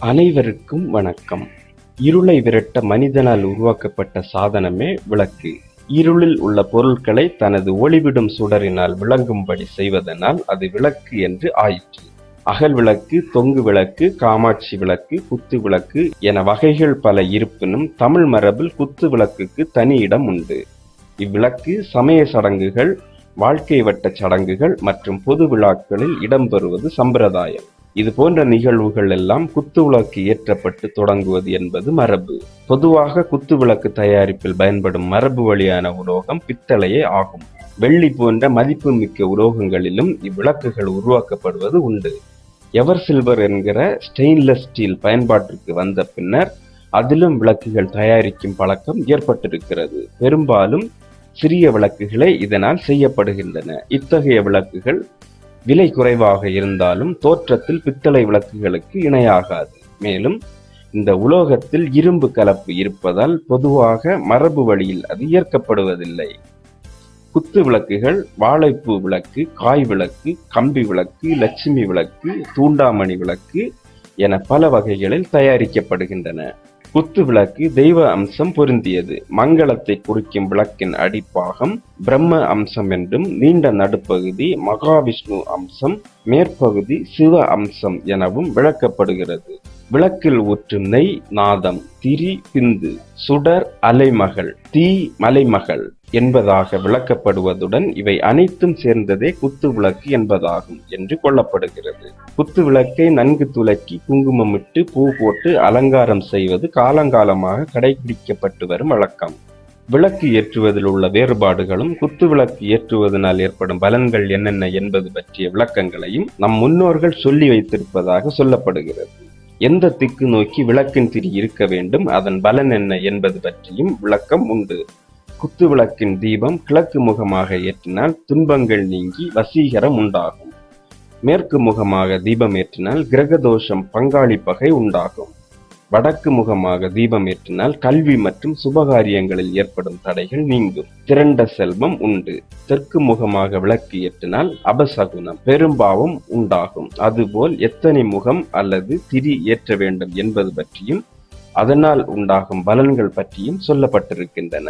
அனைவருக்கும் வணக்கம். இருளை விரட்ட மனிதனால் உருவாக்கப்பட்ட சாதனமே விளக்கு. இருளில் உள்ள பொருட்களை தனது ஒளிவிடும் சுடரினால் விளங்கும்படி செய்வதனால் அது விளக்கு என்று ஆயிற்று. அகல் விளக்கு தொங்கு விளக்கு காமாட்சி விளக்கு குத்து விளக்கு என வகைகள் பல இருப்பினும் தமிழ் மரபில் குத்து விளக்குக்கு தனி இடம் உண்டு. இவ்விளக்கு சமய சடங்குகள் வாழ்க்கை வட்ட சடங்குகள் மற்றும் பொது விழாக்களில் இடம்பெறுவது சம்பிரதாயம். இது போன்ற நிகழ்வுகள் எல்லாம் குத்து விளக்கு ஏற்றப்பட்டு தொடங்குவது என்பது மரபு. பொதுவாக குத்து விளக்கு தயாரிப்பில் பயன்படும் மரபு வழியான உலோகம் பித்தளையே ஆகும். வெள்ளி போன்ற மதிப்புமிக்க உலோகங்களிலும் இவ்விளக்குகள் உருவாக்கப்படுவது உண்டு. எவர் சில்வர் என்கிற ஸ்டெயின்லெஸ் ஸ்டீல் பயன்பாட்டிற்கு வந்த பின்னர் அதிலும் விளக்குகள் தயாரிக்கும் பழக்கம் ஏற்பட்டிருக்கிறது. பெரும்பாலும் சிறிய விளக்குகளே இதனால் செய்யப்படுகின்றன. இத்தகைய விளக்குகள் விலை குறைவாக இருந்தாலும் தோற்றத்தில் பித்தளை விளக்குகளுக்கு இணையாகாது. மேலும் இந்த உலோகத்தில் இரும்பு கலப்பு இருப்பதால் பொதுவாக மரபு வழியில் அது ஏற்கப்படுவதில்லை. குத்து விளக்குகள் வாழைப்பூ விளக்கு காய் விளக்கு கம்பி விளக்கு லட்சுமி விளக்கு தூண்டாமணி விளக்கு என பல வகைகளில் தயாரிக்கப்படுகின்றன. குத்து விளக்கு தெய்வ அம்சம் பொருந்தியது. மங்களத்தை குறிக்கும் விளக்கின் அடிப்பாகம் பிரம்ம அம்சம் என்றும் நீண்ட நடுப்பகுதி மகாவிஷ்ணு அம்சம் மேற்பகுதி சிவ அம்சம் எனவும் விளக்கப்படுகிறது. விளக்கில் ஊற்றும் நெய் நாதம் திரி பிந்து சுடர் அலைமகள் தீ மலைமகள் என்பதாக விளக்கப்படுவதுடன் இவை அனைத்தும் சேர்ந்ததே குத்து விளக்கு என்பதாகும் என்று கொள்ளப்படுகிறது. குத்து விளக்கை நன்கு துலக்கி குங்குமமிட்டு பூ போட்டு அலங்காரம் செய்வது காலங்காலமாக கடைபிடிக்கப்பட்டு வரும் வழக்கம். விளக்கு ஏற்றுவதில் உள்ள வேறுபாடுகளும் குத்து விளக்கு ஏற்றுவதனால் ஏற்படும் பலன்கள் என்னென்ன என்பது பற்றிய விளக்கங்களையும் நம் முன்னோர்கள் சொல்லி வைத்திருப்பதாக சொல்லப்படுகிறது. எந்த திக்கு நோக்கி விளக்கின் திரி இருக்க வேண்டும்? அதன் பலன் என்ன என்பது பற்றியும் விளக்கம் உண்டு. குத்து விளக்கின் தீபம் கிழக்கு முகமாக ஏற்றினால் துன்பங்கள் நீங்கி வசீகரம் உண்டாகும். மேற்கு முகமாக தீபம் ஏற்றினால் கிரகதோஷம் பங்காளி பகை உண்டாகும். வடக்கு முகமாக தீபம் ஏற்றினால் கல்வி மற்றும் சுபகாரியங்களில் ஏற்படும் தடைகள் நீங்கும். திரண்ட செல்வம் உண்டு. தெற்கு முகமாக விளக்கு ஏற்றினால் அபசகுனம் பெரும்பாவம் உண்டாகும். அதுபோல் எத்தனை முகம் அல்லது திரி ஏற்ற வேண்டும் என்பது பற்றியும் அதனால் உண்டாகும் பலன்கள் பற்றியும் சொல்லப்பட்டிருக்கின்றன.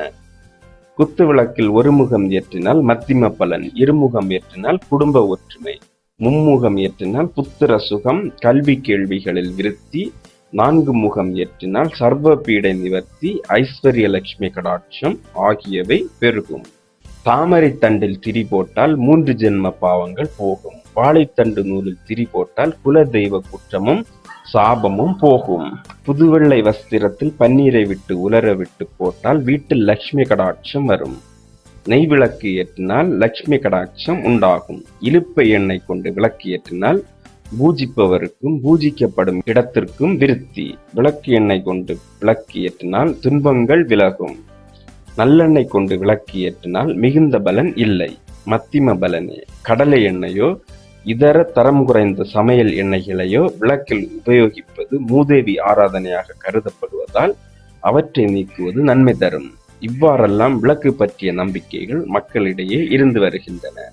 குத்து விளக்கில் ஒரு முகம் ஏற்றினால் மத்திம பலன் இருமுகம் ஏற்றினால் குடும்ப ஒற்றுமை மும்முகம் ஏற்றினால் புத்திர சுகம் கல்வி கேள்விகளில் விருத்தி நான்கு முகம் ஏற்றினால் சர்வ பீடை நிவர்த்தி ஐஸ்வர்ய லட்சுமி கடாட்சம் ஆகியவை பெருகும். தாமரை தண்டில் திரி போட்டால் மூன்று ஜென்ம பாவங்கள் போகும். வாழைத்தண்டு நூலில் திரி போட்டால் குல தெய்வ குற்றமும் சாபமும் போகும். புதுவெள்ளை வஸ்திரத்தில் பன்னீரை விட்டு உலர விட்டு போட்டால் வீட்டில் லட்சுமி கடாட்சம் வரும். நெய் விளக்கு ஏற்றினால் லட்சுமி கடாட்சம் உண்டாகும். இலுப்பை எண்ணெய் கொண்டு விளக்கு ஏற்றினால் பூஜிப்பவருக்கும் பூஜிக்கப்படும் இடத்திற்கும் விருத்தி. விளக்கு எண்ணெய் கொண்டு விளக்கு ஏற்றினால் துன்பங்கள் விலகும். நல்லெண்ணெய் கொண்டு விளக்கு ஏற்றினால் மிகுந்த பலன் இல்லை. மத்திம பலனே. கடலை எண்ணெயோ இதர தரம் குறைந்த சமையல் எண்ணெய்களையோ விளக்கில் உபயோகிப்பது மூதேவி ஆராதனையாக கருதப்படுவதால் அவற்றை நீக்குவது நன்மை தரும். இவ்வாறெல்லாம் விளக்கு பற்றிய நம்பிக்கைகள் மக்களிடையே இருந்து வருகின்றன.